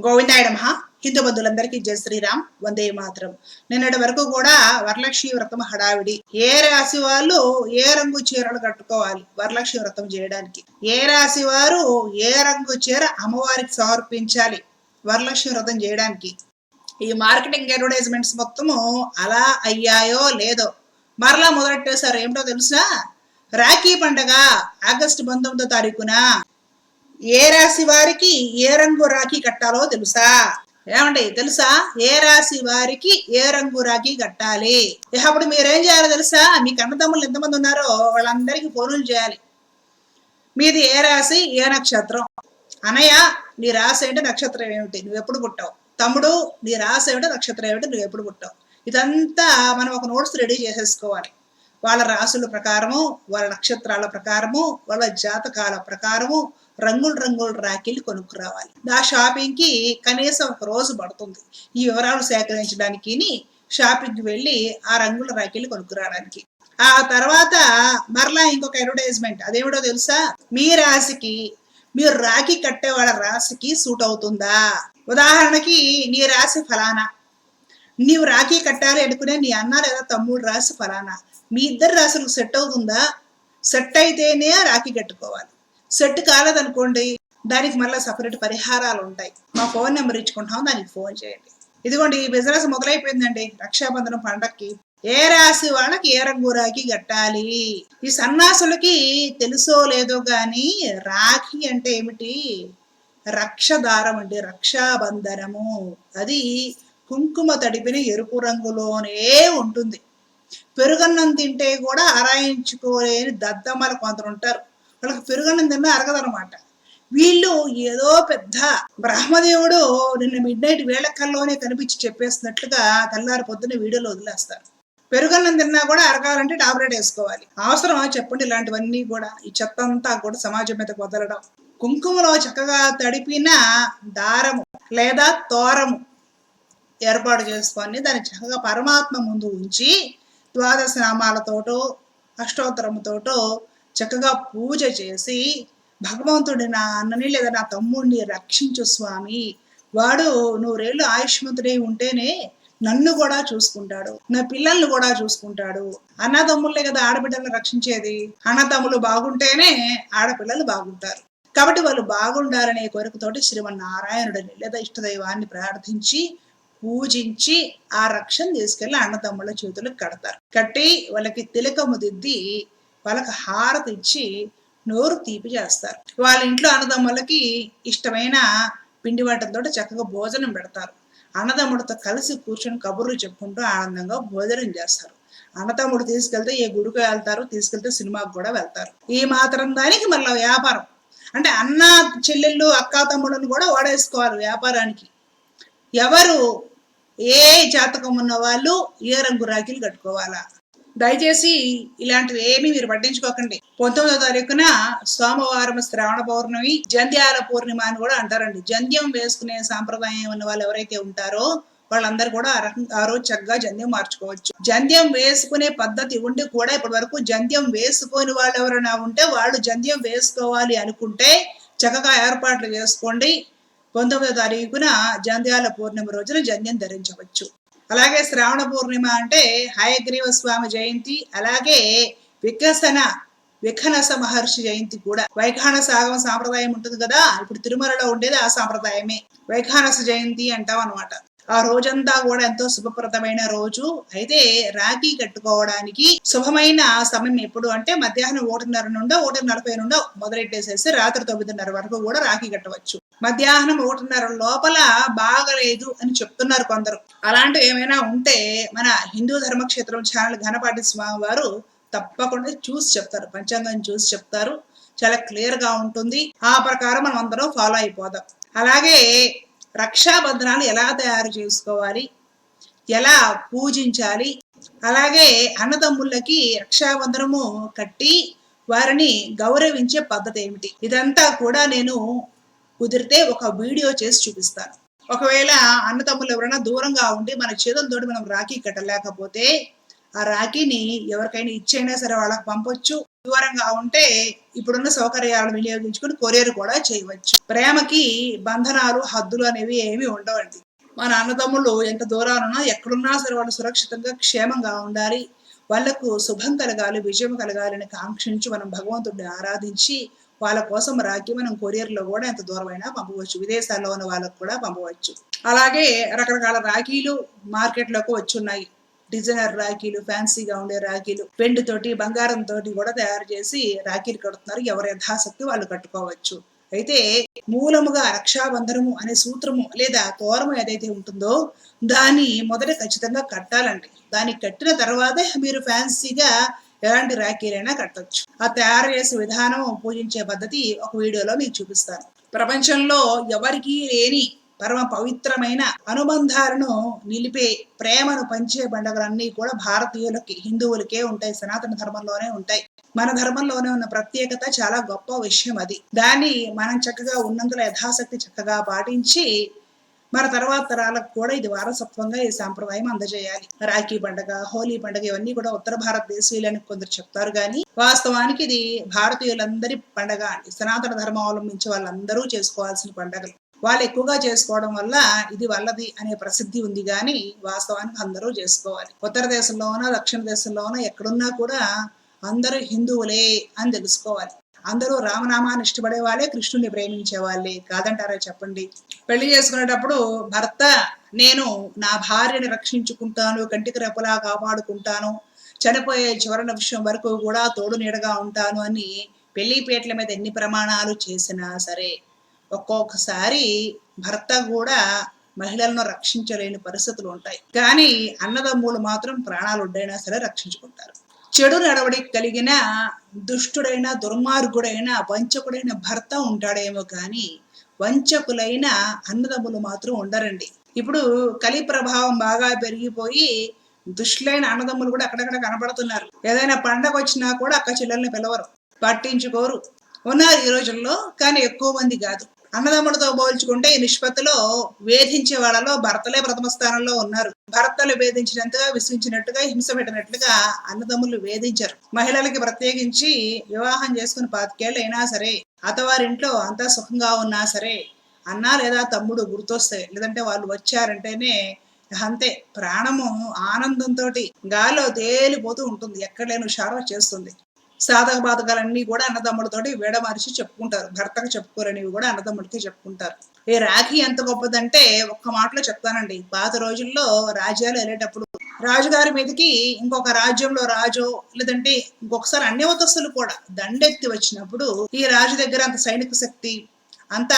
గోవిందాయ నమ. హిందూ బంధువులందరికీ జయ శ్రీరామ్. వందే మాత్రం. నిన్నటి వరకు కూడా వరలక్ష్మి వ్రతం హడావిడి. ఏ రాశి వాళ్ళు ఏ రంగు చీరలు కట్టుకోవాలి వరలక్ష్మి వ్రతం చేయడానికి? ఏ రాశి వారు ఏ రంగు చీర అమ్మవారికి సమర్పించాలి వరలక్ష్మి వ్రతం చేయడానికి? ఈ మార్కెటింగ్ అడ్వర్టైజ్మెంట్స్ మొత్తము అలా అయ్యాయో లేదో? మరలా మొదలెట్టేశారు ఏమిటో తెలుసా? రాఖీ పండగ ఆగస్టు పంతొమ్మిదో తారీఖున ఏ రాశి వారికి ఏ రంగు రాఖీ కట్టాలో తెలుసా? ఏమండి తెలుసా? ఏ రాశి వారికి ఏ రంగు రాఖీ కట్టాలి? అప్పుడు మీరేం చేయాలో తెలుసా? మీ కన్నతమ్ములు ఎంతమంది ఉన్నారో వాళ్ళందరికీ ఫోనులు చేయాలి. మీది ఏ రాశి? ఏ నక్షత్రం? అనయ్య నీ రాశి ఏంటి? నక్షత్రం ఏమిటి? నువ్వు ఎప్పుడు పుట్టావు? తమ్ముడు నీ రాశి ఏమిటి? నక్షత్రం ఏమిటి? నువ్వు ఎప్పుడు పుట్టావు? ఇదంతా మనం ఒక నోట్స్ రెడీ చేసేసుకోవాలి. వాళ్ళ రాసుల ప్రకారము వాళ్ళ నక్షత్రాల ప్రకారము వాళ్ళ జాతకాల ప్రకారము రంగులు రంగుల రాఖీలు కొనుక్కురావాలి. ఆ షాపింగ్కి కనీసం ఒక రోజు పడుతుంది. ఈ వివరాలు సేకరించడానికి షాపింగ్కి వెళ్ళి ఆ రంగుల రాఖీలు కొనుక్కురావడానికి. ఆ తర్వాత మరలా ఇంకొక అడ్వర్టైజ్మెంట్. అదేమిటో తెలుసా? మీ రాశికి మీరు రాఖీ కట్టే వాళ్ళ రాశికి సూట్ అవుతుందా? ఉదాహరణకి నీ రాశి ఫలానా? నీవు రాఖీ కట్టాలి అనుకునే నీ అన్న లేదా తమ్ముడు రాశి ఫలానా? మీ ఇద్దరు రాసులకు సెట్ అవుతుందా? సెట్ అయితేనే రాఖీ కట్టుకోవాలి. సెట్ కాలేదనుకోండి దానికి మళ్ళీ సపరేట్ పరిహారాలు ఉంటాయి. మా ఫోన్ నెంబర్ ఇచ్చుకుంటాం దానికి ఫోన్ చేయండి. ఇదిగోండి ఈ బిజినెస్ మొదలైపోయిందండి. రక్షాబంధనం పండక్కి. ఏ రాశి వాళ్ళకి ఏ రంగు రాఖీ కట్టాలి? ఈ సన్నాసులకి తెలుసో లేదో గాని రాఖీ అంటే ఏమిటి? రక్షదారం అండి రక్షాబంధనము. అది కుంకుమ తడిపిన ఎరుపు రంగులోనే ఉంటుంది. పెరుగన్నం తింటే కూడా అరాయించుకోలేని దద్దమ్మలు కొందరు ఉంటారు. వాళ్ళకి పెరుగన్నం తిన్నా అరగదనమాట వీళ్ళు ఏదో పెద్ద బ్రహ్మదేవుడు నిన్న మిడ్ నైట్ వేళక్కల్లోనే కనిపించి చెప్పేస్తున్నట్లుగా తెల్లారి పొద్దున్న వీడియోలో వదిలేస్తారు. పెరుగన్నం తిన్నా కూడా అరగాలంటే టాబ్లెట్ వేసుకోవాలి. అవసరమా చెప్పండి ఇలాంటివన్నీ కూడా. ఈ చెత్త అంతా కూడా సమాజం మీద వదలడం. కుంకుమలో చక్కగా తడిపిన దారము లేదా తోరము ఏర్పాటు చేసుకొని దాన్ని చక్కగా పరమాత్మ ముందు ఉంచి ద్వాదశ నామాలతోటో అష్టోత్తరముతోటో చక్కగా పూజ చేసి భగవంతుడి నా అన్నని లేదా నా తమ్ముడిని రక్షించు స్వామి. వాడు నూరేళ్ళు ఆయుష్మంతుడై ఉంటేనే నన్ను కూడా చూసుకుంటాడు నా పిల్లల్ని కూడా చూసుకుంటాడు. అన్నదమ్ముళ్ళే కదా ఆడబిడ్డలను రక్షించేది? అన్నదమ్ములు బాగుంటేనే ఆడపిల్లలు బాగుంటారు. కాబట్టి వాళ్ళు బాగుండాలనే కోరికతోటి శ్రీమన్నారాయణుడిని లేదా ఇష్టదైవాన్ని ప్రార్థించి పూజించి ఆ రక్షణ తీసుకెళ్ళి అన్నదమ్ముల చేతులకు కడతారు. కట్టి వాళ్ళకి తిలకము దిద్ది వాళ్ళకి హారతి ఇచ్చి నోరు తీపి చేస్తారు. వాళ్ళ ఇంట్లో అన్నదమ్ములకి ఇష్టమైన పిండి వంటలతో చక్కగా భోజనం పెడతారు. అన్నదమ్ముడితో కలిసి కూర్చొని కబుర్లు చెప్పుకుంటూ ఆనందంగా భోజనం చేస్తారు. అన్నదమ్ముడు తీసుకెళ్తే ఏ గుడికి వెళ్తారు తీసుకెళ్తే సినిమాకి కూడా వెళ్తారు. ఈ మాత్రం దానికి మళ్ళీ వ్యాపారం. అంటే అన్న చెల్లెళ్ళు అక్క తమ్ముళ్ళని కూడా వాడేసుకోవాలి వ్యాపారానికి. ఎవరు ఏ జాతకం ఉన్న వాళ్ళు ఏ రంగు రాఖీలు కట్టుకోవాలా? దయచేసి ఇలాంటివి ఏమీ మీరు పట్టించుకోకండి. పంతొమ్మిదో తారీఖున సోమవారం శ్రావణ పౌర్ణమి జంధ్యాల పూర్ణిమ అని కూడా అంటారండి. జంధ్యం వేసుకునే సాంప్రదాయం ఉన్న వాళ్ళు ఎవరైతే ఉంటారో వాళ్ళందరూ కూడా ఆ ఆ రోజు చక్కగా జంధ్యం మార్చుకోవచ్చు. జంధ్యం వేసుకునే పద్ధతి ఉండి కూడా ఇప్పటి వరకు జంధ్యం వేసుకొని వాళ్ళు ఎవరైనా ఉంటే వాళ్ళు జంధ్యం వేసుకోవాలి అనుకుంటే చక్కగా ఏర్పాట్లు చేసుకోండి. పంతొమ్మిదో తారీఖున జంధ్యాల పూర్ణిమ రోజున జన్యం ధరించవచ్చు. అలాగే శ్రావణ పూర్ణిమ అంటే హయగ్రీవ స్వామి జయంతి అలాగే వికసన విఖనస మహర్షి జయంతి కూడా. వైఖానస ఆగమ సాంప్రదాయం ఉంటుంది కదా ఇప్పుడు తిరుమలలో ఉండేది ఆ సాంప్రదాయమే. వైఖానస జయంతి అంటాం అనమాట ఆ రోజంతా కూడా ఎంతో శుభప్రదమైన రోజు. అయితే రాఖీ కట్టుకోవడానికి శుభమైన సమయం ఎప్పుడు అంటే మధ్యాహ్నం ఒకటిన్నర నుండో ఒకటి నలభై నుండో మొదలెట్టేసేసి రాత్రి తొమ్మిదిన్నర వరకు కూడా రాఖీ కట్టవచ్చు. మధ్యాహ్నం ఒకటిన్నర లోపల బాగలేదు అని చెప్తున్నారు కొందరు. అలాంటివి ఏమైనా ఉంటే మన హిందూ ధర్మక్షేత్రం ఛానల్ ఘనపాటి స్వామి వారు తప్పకుండా చూసి చెప్తారు. పంచాంగం చూసి చెప్తారు. చాలా క్లియర్గా ఉంటుంది. ఆ ప్రకారం మనం అందరం ఫాలో అయిపోదాం. అలాగే రక్షాబంధనాలు ఎలా తయారు చేసుకోవాలి? ఎలా పూజించాలి? అలాగే అన్నదమ్ముళ్ళకి రక్షాబంధనము కట్టి వారిని గౌరవించే పద్ధతి ఏమిటి? ఇదంతా కూడా నేను కుదిరితే ఒక వీడియో చేసి చూపిస్తాను. ఒకవేళ అన్నతమ్ములు ఎవరైనా దూరంగా ఉండి మన చేతులతోటి మనం రాఖీ కట్టలేకపోతే ఆ రాఖీని ఎవరికైనా ఇచ్చైనా సరే వాళ్ళకి పంపొచ్చు. దూరంగా ఉంటే ఇప్పుడున్న సౌకర్యాలను వినియోగించుకుని కొరియర్ కూడా చేయవచ్చు. ప్రేమకి బంధనాలు హద్దులు అనేవి ఏమీ ఉండవండి మన అన్నదమ్ములు ఎంత దూరాలున్నా ఎక్కడున్నా సరే వాళ్ళు సురక్షితంగా క్షేమంగా ఉండాలి. వాళ్ళకు శుభం కలగాలి విజయం కలగాలి అని కాంక్షించి మనం భగవంతుడిని ఆరాధించి వాళ్ళ కోసం రాకి మనం కొరియర్లో కూడా ఎంత దూరమైనా పంపవచ్చు. విదేశాల్లో ఉన్న వాళ్ళకు కూడా పంపవచ్చు. అలాగే రకరకాల రాఖీలు మార్కెట్లోకి వచ్చి ఉన్నాయి డిజైనర్ రాఖీలు ఫ్యాన్సీగా ఉండే రాఖీలు వెండితోటి బంగారం తోటి కూడా తయారు చేసి రాఖీలు కడుతున్నారు. ఎవరి యథాశక్తి వాళ్ళు కట్టుకోవచ్చు. అయితే మూలముగా రక్షాబంధనము అనే సూత్రము లేదా తోరము ఏదైతే ఉంటుందో దాన్ని మొదట ఖచ్చితంగా కట్టాలండి. దాన్ని కట్టిన తర్వాతే మీరు ఫ్యాన్సీగా ఎలాంటి రాఖీలైనా కట్టొచ్చు. ఆ తయారు చేసే విధానం పూజించే పద్ధతి ఒక వీడియోలో మీకు చూపిస్తాను. ప్రపంచంలో ఎవరికీ లేని పరమ పవిత్రమైన అనుబంధాలను నిలిపే ప్రేమను పంచే పండుగలన్నీ కూడా భారతీయులకి హిందువులకే ఉంటాయి సనాతన ధర్మంలోనే ఉంటాయి. మన ధర్మంలోనే ఉన్న ప్రత్యేకత చాలా గొప్ప విషయం అది. దాన్ని మనం చక్కగా ఉన్నందులో యథాశక్తి చక్కగా పాటించి మన తర్వాత తరాలకు కూడా ఇది వారసత్వంగా ఈ సాంప్రదాయం అందజేయాలి. రాఖీ పండుగ హోలీ పండుగ ఇవన్నీ కూడా ఉత్తర భారతదేశీయులని కొందరు చెప్తారు కానీ వాస్తవానికి ఇది భారతీయులందరి పండగ అండి. సనాతన ధర్మం అవలంబించే వాళ్ళందరూ చేసుకోవాల్సిన పండగలు. వాళ్ళు ఎక్కువగా చేసుకోవడం వల్ల ఇది వల్లది అనే ప్రసిద్ధి ఉంది కానీ వాస్తవానికి అందరూ చేసుకోవాలి. ఉత్తర దేశంలోనో దక్షిణ దేశంలోనో ఎక్కడున్నా కూడా అందరూ హిందువులే అని తెలుసుకోవాలి. అందరూ రామనామాన్ని ఇష్టపడే వాళ్ళే కృష్ణుని ప్రేమించే వాళ్ళే కాదంటారా చెప్పండి? పెళ్ళి చేసుకునేటప్పుడు భర్త నేను నా భార్యని రక్షించుకుంటాను కంటికి రెప్పలా కాపాడుకుంటాను చనిపోయే చివరి నిమిషం వరకు కూడా తోడు నీడగా ఉంటాను అని పెళ్ళి పీటల మీద ఎన్ని ప్రమాణాలు చేసినా సరే ఒక్కొక్కసారి భర్త కూడా మహిళలను రక్షించలేని పరిస్థితులు ఉంటాయి. కానీ అన్నదమ్ములు మాత్రం ప్రాణాలు ఉండైనా సరే రక్షించుకుంటారు. చెడు నడవడి కలిగిన దుష్టుడైన దుర్మార్గుడైన వంచకుడైన భర్త ఉంటాడేమో కానీ వంచకులైన అన్నదమ్ములు మాత్రం ఉండరండి. ఇప్పుడు కలి ప్రభావం బాగా పెరిగిపోయి దుష్టులైన అన్నదమ్ములు కూడా అక్కడక్కడ కనపడుతున్నారు ఏదైనా పండగ వచ్చినా కూడా అక్క చెల్లెల్ని పిలవరు పట్టించుకోరు. ఉన్నారు ఈ రోజుల్లో కానీ ఎక్కువ మంది కాదు. అన్నదమ్ములతో పోల్చుకుంటే ఈ నిష్పత్తిలో వేధించే వాళ్ళలో భర్తలే ప్రథమ స్థానంలో ఉన్నారు. భర్తలు వేధించినంతగా విసిగించినట్టుగా హింస పెట్టినట్లుగా అన్నదమ్ములు వేధించారు. మహిళలకి ప్రత్యేకించి వివాహం చేసుకుని పాతికేళ్ళు అయినా సరే అత్తవారింట్లో అంతా సుఖంగా ఉన్నా సరే అన్న లేదా తమ్ముడు గుర్తొస్తాయి. లేదంటే వాళ్ళు వచ్చారంటేనే అంతే. ప్రాణము ఆనందంతో గాల్లో తేలిపోతూ ఉంటుంది. ఎక్కడ లేని హుషారు చేస్తుంది. సాధక బాధకాలన్నీ కూడా అన్నదమ్ములతోటి వేడమరిచి చెప్పుకుంటారు. భర్తకు చెప్పుకోరనివి కూడా అన్నదమ్ములతో చెప్పుకుంటారు. ఈ రాఖీ ఎంత గొప్పదంటే ఒక్క మాటలో చెప్తానండి. పాత రోజుల్లో రాజ్యాలు వెళ్ళేటప్పుడు రాజుగారి మీదకి ఇంకొక రాజ్యంలో రాజు లేదంటే ఇంకొకసారి అన్యవతస్తులు కూడా దండెత్తి వచ్చినప్పుడు ఈ రాజు దగ్గర అంత సైనిక శక్తి అంత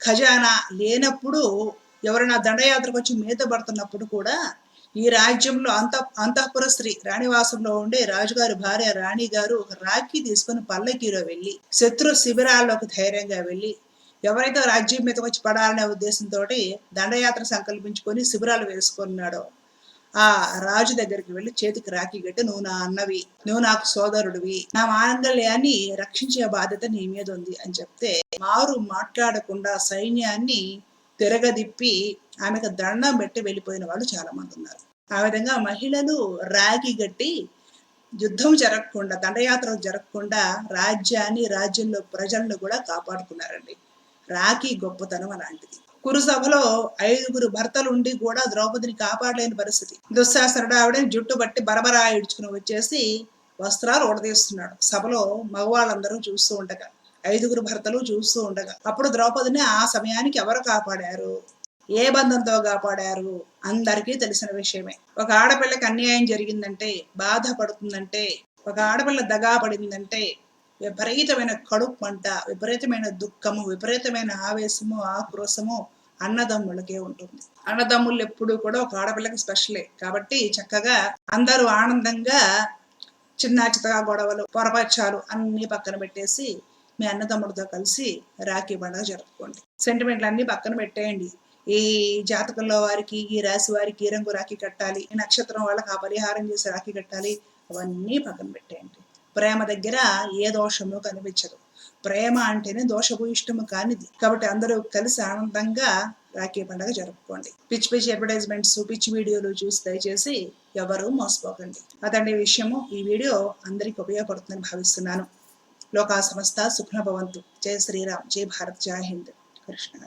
ఖజానా లేనప్పుడు ఎవరైనా దండయాత్రకు వచ్చి మీద పడుతున్నప్పుడు కూడా ఈ రాజ్యంలో అంత అంతఃపుర స్త్రీ రాణివాసంలో ఉండే రాజుగారి భార్య రాణి గారు ఒక రాఖీ తీసుకుని పల్లకీలో వెళ్ళి శత్రు శిబిరాల్లోకి ధైర్యంగా వెళ్ళి ఎవరైతే రాజ్యం మీద వచ్చి పడాలనే ఉద్దేశంతో దండయాత్ర సంకల్పించుకొని శిబిరాలు వేసుకున్నాడో ఆ రాజు దగ్గరికి వెళ్ళి చేతికి రాఖీ కట్టి నువ్వు నా అన్నవి నువ్వు నాకు సోదరుడివి నా మాంగళ్యాన్ని రక్షించే బాధ్యత నీ మీద ఉంది అని చెప్తే మారు మాట్లాడకుండా సైన్యాన్ని తిరగదిప్పి ఆమెకు దండం పెట్టి వెళ్ళిపోయిన వాళ్ళు చాలా మంది ఉన్నారు. ఆ విధంగా మహిళలు రాగి గట్టి యుద్ధం జరగకుండా దండయాత్రలు జరగకుండా రాజ్యాన్ని రాజ్యంలో ప్రజలను కూడా కాపాడుకున్నారండి. రాఖీ గొప్పతనం అలాంటిది. కురుసభలో ఐదుగురు భర్తలు ఉండి కూడా ద్రౌపదిని కాపాడలేని పరిస్థితి. దుశ్శాసనుడు ఆవిడని జుట్టు బట్టి బరబరా ఇడ్చుకుని వచ్చేసి వస్త్రాలు ఉడదీస్తున్నాడు. సభలో మగవాళ్ళందరూ చూస్తూ ఉండగా ఐదుగురు భర్తలు చూస్తూ ఉండగా అప్పుడు ద్రౌపదిని ఆ సమయానికి ఎవరు కాపాడారు? ఏ బంధంతో కాపాడారు? అందరికీ తెలిసిన విషయమే. ఒక ఆడపిల్లకి అన్యాయం జరిగిందంటే బాధపడుతుందంటే ఒక ఆడపిల్ల దగా పడిందంటే విపరీతమైన కడుపు మంట విపరీతమైన దుఃఖము విపరీతమైన ఆవేశము ఆక్రోశము అన్నదమ్ములకే ఉంటుంది. అన్నదమ్ములు ఎప్పుడు కూడా ఒక ఆడపిల్లకి స్పెషలే. కాబట్టి చక్కగా అందరూ ఆనందంగా చిన్న చితగా గొడవలు పొరపచ్చాలు అన్ని పక్కన పెట్టేసి మీ అన్నదమ్ముడితో కలిసి రాఖీ పండుగ జరుపుకోండి. సెంటిమెంట్లు అన్ని పక్కన పెట్టేయండి. ఈ జాతకంలో వారికి ఈ రాశి వారికి ఈ రంగు రాఖీ కట్టాలి ఈ నక్షత్రం వాళ్ళకి ఆ పరిహారం చేసి రాఖీ కట్టాలి అవన్నీ పక్కన పెట్టేయండి. ప్రేమ దగ్గర ఏ దోషము కనిపించదు. ప్రేమ అంటేనే దోషభూయిష్టము కానిది. కాబట్టి అందరూ కలిసి ఆనందంగా రాఖీ పండుగ జరుపుకోండి. పిచ్చి పిచ్చి అడ్వర్టైజ్మెంట్స్ పిచ్చి వీడియోలు చూసి దయచేసి ఎవరు మోసపోకండి. అదండి విషయము. ఈ వీడియో అందరికి ఉపయోగపడుతుందని భావిస్తున్నాను. లోకా సమస్త సుఖ్న భవంతు. జై శ్రీరామ్. జై భారత్. జై హింద్. కృష్ణ